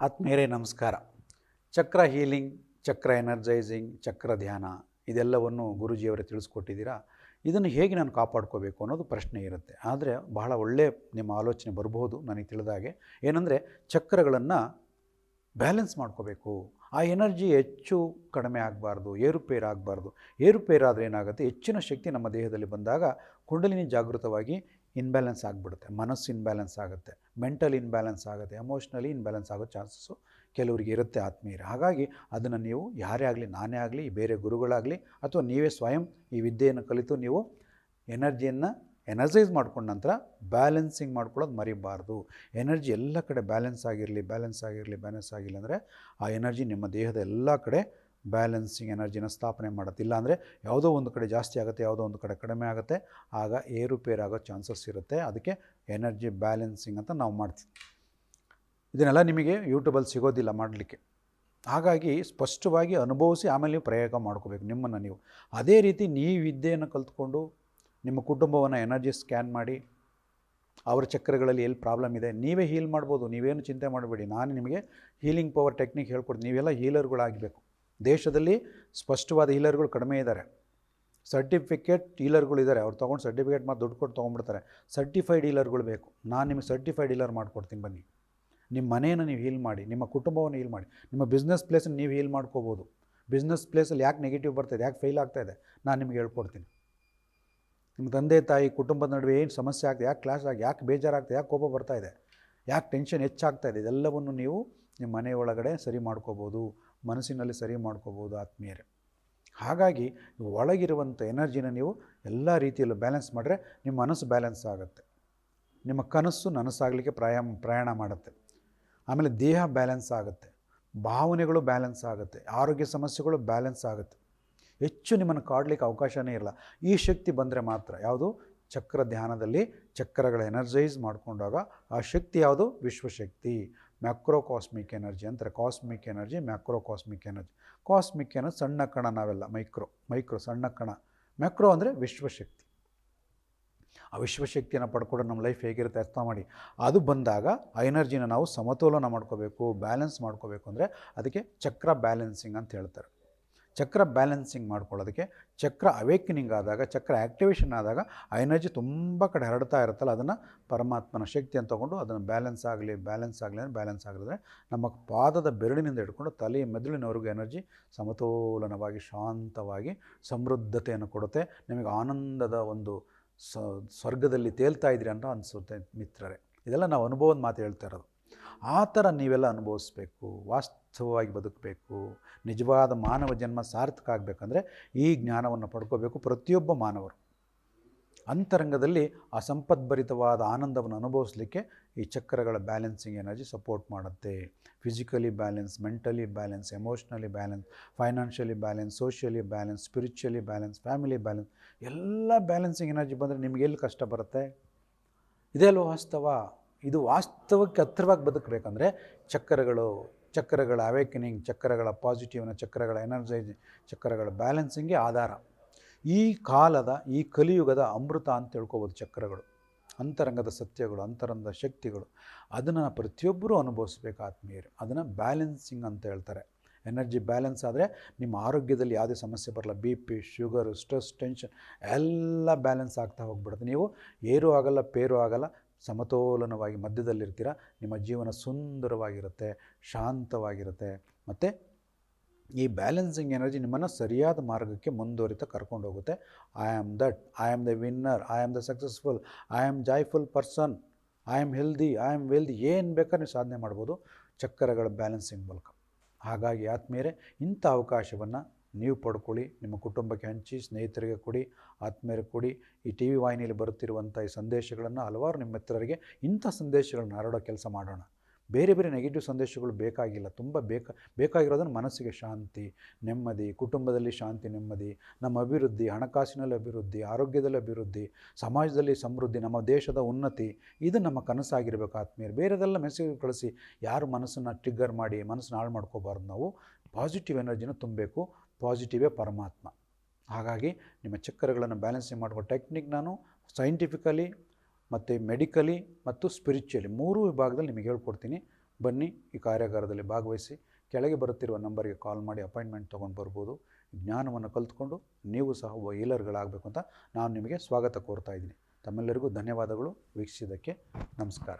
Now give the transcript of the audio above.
ಆತ್ಮೀಯರೇ, ನಮಸ್ಕಾರ. ಚಕ್ರ ಹೀಲಿಂಗ್, ಚಕ್ರ ಎನರ್ಜೈಸಿಂಗ್, ಚಕ್ರ ಧ್ಯಾನ ಇದೆಲ್ಲವನ್ನು ಗುರುಜಿಯವರೇ ತಿಳಿಸ್ಕೊಟ್ಟಿದ್ದೀರಾ? ಇದನ್ನು ಹೇಗೆ ನಾನು ಕಾಪಾಡ್ಕೋಬೇಕು ಅನ್ನೋದು ಪ್ರಶ್ನೆ ಇರುತ್ತೆ. ಆದರೆ ಬಹಳ ಒಳ್ಳೆ ನಿಮ್ಮ ಆಲೋಚನೆ ಬರಬಹುದು ನನಗೆ ತಿಳಿದಾಗೆ ಏನಂದರೆ ಚಕ್ರಗಳನ್ನು ಬ್ಯಾಲೆನ್ಸ್ ಮಾಡ್ಕೋಬೇಕು. ಆ ಎನರ್ಜಿ ಹೆಚ್ಚು ಕಡಿಮೆ ಆಗಬಾರ್ದು, ಏರುಪೇರು ಆಗಬಾರ್ದು. ಏರುಪೇರಾದರೆ ಏನಾಗುತ್ತೆ? ಹೆಚ್ಚಿನ ಶಕ್ತಿ ನಮ್ಮ ದೇಹದಲ್ಲಿ ಬಂದಾಗ ಕುಂಡಲಿನಿ ಜಾಗೃತವಾಗಿ ಇನ್ಬ್ಯಾಲೆನ್ಸ್ ಆಗಿಬಿಡುತ್ತೆ, ಮನಸ್ಸು ಇನ್ಬ್ಯಾಲೆನ್ಸ್ ಆಗುತ್ತೆ ಮೆಂಟಲ್ ಇನ್ಬ್ಯಾಲೆನ್ಸ್ ಆಗುತ್ತೆ ಎಮೋಷ್ನಲಿ ಇನ್ಬ್ಯಾಲೆನ್ಸ್ ಆಗೋ ಚಾನ್ಸಸ್ಸು ಕೆಲವರಿಗೆ ಇರುತ್ತೆ ಆತ್ಮೀಯರು. ಹಾಗಾಗಿ ಅದನ್ನು ನೀವು ಯಾರೇ ಆಗಲಿ, ನಾನೇ ಆಗಲಿ, ಬೇರೆ ಗುರುಗಳಾಗಲಿ ಅಥವಾ ನೀವೇ ಸ್ವಯಂ ಈ ವಿದ್ಯೆಯನ್ನು ಕಲಿತು ನೀವು ಎನರ್ಜಿಯನ್ನು ಎನರ್ಜೈಸ್ ಮಾಡ್ಕೊಂಡ ನಂತರ ಬ್ಯಾಲೆನ್ಸಿಂಗ್ ಮಾಡ್ಕೊಳ್ಳೋದು ಮರಿಬಾರ್ದು. ಎನರ್ಜಿ ಎಲ್ಲ ಕಡೆ ಬ್ಯಾಲೆನ್ಸ್ ಆಗಿರಲಿ ಬ್ಯಾಲೆನ್ಸ್ ಆಗಿರಲಿ ಬ್ಯಾಲೆನ್ಸ್ ಆಗಿಲ್ಲ ಅಂದರೆ ಆ ಎನರ್ಜಿ ನಿಮ್ಮ ದೇಹದ ಎಲ್ಲ ಕಡೆ ಬ್ಯಾಲೆನ್ಸಿಂಗ್ ಎನರ್ಜಿನ ಸ್ಥಾಪನೆ ಮಾಡುತ್ತೆ. ಇಲ್ಲಾಂದರೆ ಯಾವುದೋ ಒಂದು ಕಡೆ ಜಾಸ್ತಿ ಆಗುತ್ತೆ, ಯಾವುದೋ ಒಂದು ಕಡೆ ಕಡಿಮೆ ಆಗುತ್ತೆ, ಆಗ ಏರುಪೇರಾಗೋ ಚಾನ್ಸಸ್ ಇರುತ್ತೆ. ಅದಕ್ಕೆ ಎನರ್ಜಿ ಬ್ಯಾಲೆನ್ಸಿಂಗ್ ಅಂತ ನಾವು ಮಾಡ್ತೀವಿ. ಇದನ್ನೆಲ್ಲ ನಿಮಗೆ ಯೂಟ್ಯೂಬಲ್ಲಿ ಸಿಗೋದಿಲ್ಲ ಮಾಡಲಿಕ್ಕೆ. ಹಾಗಾಗಿ ಸ್ಪಷ್ಟವಾಗಿ ಅನುಭವಿಸಿ ಆಮೇಲೆ ನೀವು ಪ್ರಯೋಗ ಮಾಡ್ಕೋಬೇಕು ನಿಮ್ಮನ್ನು ನೀವು. ಅದೇ ರೀತಿ ನೀವು ವಿದ್ಯೆಯನ್ನು ಕಲ್ತ್ಕೊಂಡು ನಿಮ್ಮ ಕುಟುಂಬವನ್ನು ಎನರ್ಜಿ ಸ್ಕ್ಯಾನ್ ಮಾಡಿ, ಅವರ ಚಕ್ರಗಳಲ್ಲಿ ಎಲ್ಲಿ ಪ್ರಾಬ್ಲಮ್ ಇದೆ, ನೀವೇ ಹೀಲ್ ಮಾಡ್ಬೋದು. ನೀವೇನು ಚಿಂತೆ ಮಾಡಬೇಡಿ. ನಾನು ನಿಮಗೆ ಹೀಲಿಂಗ್ ಪವರ್ ಟೆಕ್ನಿಕ್ ಹೇಳ್ಕೊಡ್ತೀನಿ. ನೀವೆಲ್ಲ ಹೀಲರ್ಗಳಾಗಬೇಕು. ದೇಶದಲ್ಲಿ ಸ್ಪಷ್ಟವಾದ ಹೀಲರ್ಗಳು ಕಡಿಮೆ ಇದ್ದಾರೆ. ಸರ್ಟಿಫಿಕೇಟ್ ಡೀಲರ್ಗಳು ಇದ್ದಾರೆ. ಅವ್ರು ತೊಗೊಂಡು ಸರ್ಟಿಫಿಕೇಟ್ ಮಾಡಿ ದುಡ್ಡು ಕೊಟ್ಟು ತೊಗೊಂಡ್ಬಿಡ್ತಾರೆ. ಸರ್ಟಿಫೈಡ್ ಡೀಲರ್ಗಳು ಬೇಕು. ನಾನು ನಿಮಗೆ ಸರ್ಟಿಫೈಡ್ ಡೀಲರ್ ಮಾಡಿಕೊಡ್ತೀನಿ ಬನ್ನಿ. ನಿಮ್ಮ ಮನೆಯನ್ನು ನೀವು ಹೀಲ್ ಮಾಡಿ, ನಿಮ್ಮ ಕುಟುಂಬವನ್ನು ಹೀಲ್ ಮಾಡಿ, ನಿಮ್ಮ ಬಿಸ್ನೆಸ್ ಪ್ಲೇಸನ್ನು ನೀವು ಹೀಲ್ ಮಾಡ್ಕೋಬೋದು. ಬಿಸ್ನೆಸ್ ಪ್ಲೇಸಲ್ಲಿ ಯಾಕೆ ನೆಗೆಟಿವ್ ಬರ್ತಾಯಿದೆ ಯಾಕೆ ಫೇಲ್ ಆಗ್ತಾಯಿದೆ ನಾನು ನಿಮ್ಗೆ ಹೇಳ್ಕೊಡ್ತೀನಿ. ನಿಮ್ಮ ತಂದೆ ತಾಯಿ ಕುಟುಂಬದ ನಡುವೆ ಏನು ಸಮಸ್ಯೆ ಆಗ್ತದೆ ಯಾಕೆ ಕ್ಲಾಸ್ ಆಗಿ, ಯಾಕೆ ಬೇಜಾರಾಗ್ತದೆ ಯಾಕೆ ಕೋಪ ಬರ್ತಾಯಿದೆ ಯಾಕೆ ಟೆನ್ಷನ್ ಹೆಚ್ಚಾಗ್ತಾ ಇದೆ? ಇದೆಲ್ಲವನ್ನು ನೀವು ನಿಮ್ಮ ಮನೆಯೊಳಗಡೆ ಸರಿ ಮಾಡ್ಕೋಬೋದು, ಮನಸ್ಸಿನಲ್ಲಿ ಸರಿ ಮಾಡ್ಕೋಬೋದು ಆತ್ಮೀಯರೇ. ಹಾಗಾಗಿ ಒಳಗಿರುವಂಥ ಎನರ್ಜಿನ ನೀವು ಎಲ್ಲ ರೀತಿಯಲ್ಲೂ ಬ್ಯಾಲೆನ್ಸ್ ಮಾಡಿದ್ರೆ ನಿಮ್ಮ ಮನಸ್ಸು ಬ್ಯಾಲೆನ್ಸ್ ಆಗುತ್ತೆ. ನಿಮ್ಮ ಕನಸು ನನಸಾಗಲಿಕ್ಕೆ ಪ್ರಯಾಣ ಪ್ರಯಾಣ ಮಾಡುತ್ತೆ. ಆಮೇಲೆ ದೇಹ ಬ್ಯಾಲೆನ್ಸ್ ಆಗುತ್ತೆ. ಭಾವನೆಗಳು ಬ್ಯಾಲೆನ್ಸ್ ಆಗುತ್ತೆ. ಆರೋಗ್ಯ ಸಮಸ್ಯೆಗಳು ಬ್ಯಾಲೆನ್ಸ್ ಆಗುತ್ತೆ. ಹೆಚ್ಚು ನಿಮ್ಮನ್ನು ಕಾಡಲಿಕ್ಕೆ ಅವಕಾಶವೇ ಇರಲ್ಲ ಈ ಶಕ್ತಿ ಬಂದರೆ ಮಾತ್ರ ಯಾವುದು? ಚಕ್ರ ಧ್ಯಾನದಲ್ಲಿ ಚಕ್ರಗಳ ಎನರ್ಜೈಸ್ ಮಾಡಿಕೊಂಡಾಗ ಆ ಶಕ್ತಿ ಯಾವುದು? ವಿಶ್ವಶಕ್ತಿ. ಮ್ಯಾಕ್ರೋ ಕಾಸ್ಮಿಕ್ ಎನರ್ಜಿ ಅಂತಾರೆ cosmic energy macro cosmic energy. Cosmic energy ಸಣ್ಣ ಕಣ ನಾವೆಲ್ಲ, ಮೈಕ್ರೋ ಮೈಕ್ರೋ ಸಣ್ಣ ಕಣ. ಮ್ಯಾಕ್ರೋ ಅಂದರೆ ವಿಶ್ವಶಕ್ತಿ. ಆ ವಿಶ್ವಶಕ್ತಿಯನ್ನು ಪಡ್ಕೊಂಡು ನಮ್ಮ ಲೈಫ್ ಹೇಗಿರುತ್ತೆ ಅರ್ಥ ಮಾಡಿ. ಅದು ಬಂದಾಗ ಆ ಎನರ್ಜಿನ ನಾವು ಸಮತೋಲನ ಮಾಡ್ಕೋಬೇಕು, ಬ್ಯಾಲೆನ್ಸ್ ಮಾಡ್ಕೋಬೇಕು ಅಂದರೆ ಅದಕ್ಕೆ ಚಕ್ರ ಬ್ಯಾಲೆನ್ಸಿಂಗ್ ಅಂತ ಹೇಳ್ತಾರೆ. ಚಕ್ರ ಬ್ಯಾಲೆನ್ಸಿಂಗ್ ಮಾಡ್ಕೊಳ್ಳೋದಕ್ಕೆ, ಚಕ್ರ ಅವೇಕನಿಂಗ್ ಆದಾಗ, ಚಕ್ರ ಆ್ಯಕ್ಟಿವೇಶನ್ ಆದಾಗ ಆ ಎನರ್ಜಿ ತುಂಬ ಕಡೆ ಹರಡ್ತಾ ಇರುತ್ತಲ್ಲ, ಅದನ್ನು ಪರಮಾತ್ಮನ ಶಕ್ತಿಯನ್ನು ತೊಗೊಂಡು ಅದನ್ನು ಬ್ಯಾಲೆನ್ಸ್ ಆಗಲಿ ಬ್ಯಾಲೆನ್ಸ್ ಆಗಲಿ ಅಂದರೆ ಬ್ಯಾಲೆನ್ಸ್ ಆಗಲಿದ್ರೆ ನಮ್ಮ ಪಾದದ ಬೆರಳಿನಿಂದ ಹಿಡ್ಕೊಂಡು ತಲೆ ಮೆದುಳಿನವರೆಗೂ ಎನರ್ಜಿ ಸಮತೋಲನವಾಗಿ, ಶಾಂತವಾಗಿ, ಸಮೃದ್ಧತೆಯನ್ನು ಕೊಡುತ್ತೆ. ನಿಮಗೆ ಆನಂದದ ಒಂದು ಸ್ವರ್ಗದಲ್ಲಿ ತೇಲ್ತಾ ಇದ್ದೀರಿ ಅಂತ ಅನಿಸುತ್ತೆ ಮಿತ್ರರೇ. ಇದೆಲ್ಲ ನಾವು ಅನುಭವದ ಮಾತು ಹೇಳ್ತಾ ಇರೋದು. ಆ ಥರ ನೀವೆಲ್ಲ ಅನುಭವಿಸ್ಬೇಕು, ವಾಸ್ತವವಾಗಿ ಬದುಕಬೇಕು, ನಿಜವಾದ ಮಾನವ ಜನ್ಮ ಸಾರ್ಥಕ ಆಗಬೇಕಂದ್ರೆ ಈ ಜ್ಞಾನವನ್ನು ಪಡ್ಕೋಬೇಕು ಪ್ರತಿಯೊಬ್ಬ ಮಾನವರು. ಅಂತರಂಗದಲ್ಲಿ ಆ ಸಂಪದ್ಭರಿತವಾದ ಆನಂದವನ್ನು ಅನುಭವಿಸಲಿಕ್ಕೆ ಈ ಚಕ್ರಗಳ ಬ್ಯಾಲೆನ್ಸಿಂಗ್ ಎನರ್ಜಿ ಸಪೋರ್ಟ್ ಮಾಡುತ್ತೆ. Physically balance mentally balance emotionally balance financially balance socially balance spiritually balance family balance ಎಲ್ಲ ಬ್ಯಾಲೆನ್ಸಿಂಗ್ ಎನರ್ಜಿ ಬಂದರೆ ನಿಮಗೆ ಎಲ್ಲಿ ಕಷ್ಟ ಬರುತ್ತೆ? ಇದೆಲ್ಲ ವಾಸ್ತವ? ಇದು ವಾಸ್ತವಕ್ಕೆ ಹತ್ತಿರವಾಗಿ ಬದುಕಬೇಕಂದ್ರೆ ಚಕ್ರಗಳು, ಚಕ್ರಗಳ ಅವೇಕನಿಂಗ್ ಚಕ್ರಗಳ ಪಾಸಿಟಿವ್ನ ಚಕ್ರಗಳ ಎನರ್ಜೈಸ್ ಚಕ್ರಗಳ ಬ್ಯಾಲೆನ್ಸಿಂಗ್ಗೆ ಆಧಾರ. ಈ ಕಾಲದ, ಈ ಕಲಿಯುಗದ ಅಮೃತ ಅಂತ ತಿಳ್ಕೊಬೋದು ಚಕ್ರಗಳು. ಅಂತರಂಗದ ಸತ್ಯಗಳು, ಅಂತರಂಗದ ಶಕ್ತಿಗಳು. ಅದನ್ನು ಪ್ರತಿಯೊಬ್ಬರೂ ಅನುಭವಿಸ್ಬೇಕು ಆತ್ಮೀಯರು. ಅದನ್ನು ಬ್ಯಾಲೆನ್ಸಿಂಗ್ ಅಂತ ಹೇಳ್ತಾರೆ. ಎನರ್ಜಿ ಬ್ಯಾಲೆನ್ಸ್ ಆದರೆ ನಿಮ್ಮ ಆರೋಗ್ಯದಲ್ಲಿ ಯಾವುದೇ ಸಮಸ್ಯೆ ಬರಲ್ಲ. B P sugar stress tension ಎಲ್ಲ ಬ್ಯಾಲೆನ್ಸ್ ಆಗ್ತಾ ಹೋಗ್ಬಿಡುತ್ತೆ. ನೀವು ಏರು ಆಗಲ್ಲ, ಪೇರು ಆಗಲ್ಲ ಸಮತೋಲನವಾಗಿ ಮಧ್ಯದಲ್ಲಿರ್ತೀರ, ನಿಮ್ಮ ಜೀವನ ಸುಂದರವಾಗಿರುತ್ತೆ, ಶಾಂತವಾಗಿರುತ್ತೆ. ಮತ್ತು ಈ ಬ್ಯಾಲೆನ್ಸಿಂಗ್ ಎನರ್ಜಿ ನಿಮ್ಮನ್ನು ಸರಿಯಾದ ಮಾರ್ಗಕ್ಕೆ ಮುಂದುವರಿತ ಕರ್ಕೊಂಡು ಹೋಗುತ್ತೆ. I am that I am the winner I am the successful I am joyful person I am healthy I am wealthy ಏನು ಬೇಕಾದ್ರೆ ನೀವು ಸಾಧನೆ ಮಾಡ್ಬೋದು ಚಕ್ಕರಗಳ ಬ್ಯಾಲೆನ್ಸಿಂಗ್ ಮೂಲಕ. ಹಾಗಾಗಿ ಆತ್ಮೀಯರೇ, ಇಂಥ ಅವಕಾಶವನ್ನು ನೀವು ಪಡ್ಕೊಳ್ಳಿ, ನಿಮ್ಮ ಕುಟುಂಬಕ್ಕೆ ಹಂಚಿ, ಸ್ನೇಹಿತರಿಗೆ ಕೊಡಿ, ಆತ್ಮೀಯರಿಗೆ ಕೊಡಿ. ಈ ಟಿ ವಿ ವಾಹಿನಿಯಲ್ಲಿ ಬರುತ್ತಿರುವಂಥ ಈ ಸಂದೇಶಗಳನ್ನು ಹಲವಾರು ನಿಮ್ಮ ಮಿತ್ರರಿಗೆ ಇಂಥ ಸಂದೇಶಗಳನ್ನು ಹರಡೋ ಕೆಲಸ ಮಾಡೋಣ. ಬೇರೆ ಬೇರೆ ನೆಗೆಟಿವ್ ಸಂದೇಶಗಳು ಬೇಕಾಗಿಲ್ಲ. ತುಂಬ ಬೇಕಾ, ಬೇಕಾಗಿರೋದನ್ನು ಮನಸ್ಸಿಗೆ ಶಾಂತಿ, ನೆಮ್ಮದಿ, ಕುಟುಂಬದಲ್ಲಿ ಶಾಂತಿ, ನೆಮ್ಮದಿ, ನಮ್ಮ ಅಭಿವೃದ್ಧಿ, ಹಣಕಾಸಿನಲ್ಲಿ ಅಭಿವೃದ್ಧಿ, ಆರೋಗ್ಯದಲ್ಲಿ ಅಭಿವೃದ್ಧಿ, ಸಮಾಜದಲ್ಲಿ ಸಮೃದ್ಧಿ, ನಮ್ಮ ದೇಶದ ಉನ್ನತಿ, ಇದು ನಮ್ಮ ಕನಸಾಗಿರಬೇಕು ಆತ್ಮೀಯರು. ಬೇರೆದೆಲ್ಲ ಮೆಸೇಜ್ ಕಳಿಸಿ ಯಾರು ಮನಸ್ಸನ್ನು ಟ್ರಿಗ್ಗರ್ ಮಾಡಿ, ಮನಸ್ಸನ್ನು ಹಾಳು ಮಾಡ್ಕೋಬಾರ್ದು ನಾವು. ಪಾಸಿಟಿವ್ ಎನರ್ಜಿನ ತುಂಬಬೇಕು ಪಾಸಿಟಿವೇ ಪರಮಾತ್ಮ. ಹಾಗಾಗಿ ನಿಮ್ಮ ಚಕ್ಕರಗಳನ್ನು ಬ್ಯಾಲೆನ್ಸಿಂಗ್ ಮಾಡುವ ಟೆಕ್ನಿಕ್ ನಾನು ಸೈಂಟಿಫಿಕಲಿ ಮತ್ತು ಮೆಡಿಕಲಿ ಮತ್ತು ಸ್ಪಿರಿಚುವಲಿ ಮೂರೂ ವಿಭಾಗದಲ್ಲಿ ನಿಮಗೆ ಹೇಳ್ಕೊಡ್ತೀನಿ. ಬನ್ನಿ ಈ ಕಾರ್ಯಾಗಾರದಲ್ಲಿ ಭಾಗವಹಿಸಿ. ಕೆಳಗೆ ಬರುತ್ತಿರುವ ನಂಬರ್ಗೆ ಕಾಲ್ ಮಾಡಿ ಅಪಾಯಿಂಟ್ಮೆಂಟ್ ತೊಗೊಂಡು ಬರ್ಬೋದು. ಜ್ಞಾನವನ್ನು ಕಲ್ತ್ಕೊಂಡು ನೀವು ಸಹ ಒಬ್ಬ ಹೀಲರ್ಗಳಾಗಬೇಕು ಅಂತ ನಾನು ನಿಮಗೆ ಸ್ವಾಗತ ಕೋರ್ತಾ ಇದ್ದೀನಿ. ತಮ್ಮೆಲ್ಲರಿಗೂ ಧನ್ಯವಾದಗಳು. ವೀಕ್ಷಿಸಿದ್ದಕ್ಕೆ ನಮಸ್ಕಾರ.